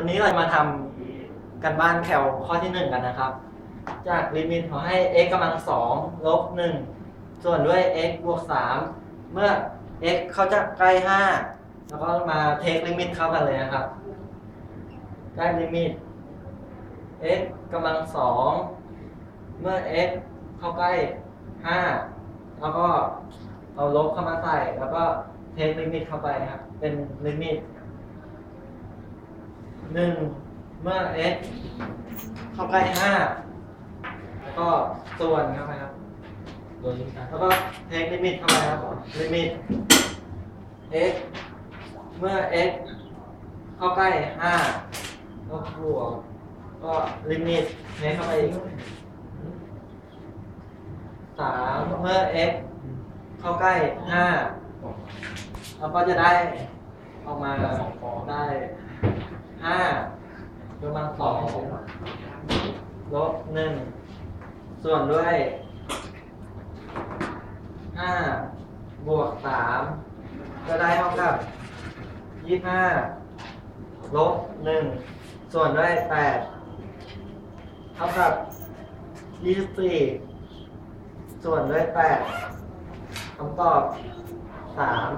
วันนี้เรามาทำกันบ้านแคลข้อที่หนึ่งกันนะครับ จากลิมิตขอให้ x กำลังสองลบหนึ่งส่วนด้วย x บวกสามเมื่อ x เขาจะใกล้ห้าแล้วก็มาเทคลิมิตเข้ากันเลยนะครับ ได้ลิมิต x กำลังสองเมื่อ x เข้าใกล้ห้าแล้วก็เอาลบเข้ามาใส่ แล้วก็เทคลิมิตเข้าไปครับ เป็นลิมิต หนึ่งเมื่อ x เข้าใกล้ห้าแล้วก็ส่วนเข้าไปครับโดยการแล้วก็เทคลิมิตเข้าไปครับลิมิต x เมื่อ x เข้าใกล้ห้าก็บวกก็ลิมิตเทคเข้าไปอีกสามเมื่อ x เข้าใกล้ห้าแล้วก็จะได้ออกมาได้ ห้ากำลังสองลบหนึ่งส่วนด้วยห้าบวกสามจะได้เท่ากับยี่ห้าลบหนึ่งส่วนด้วยแปดเท่ากับยี่สิบสี่ส่วนด้วยแปดคำตอบสาม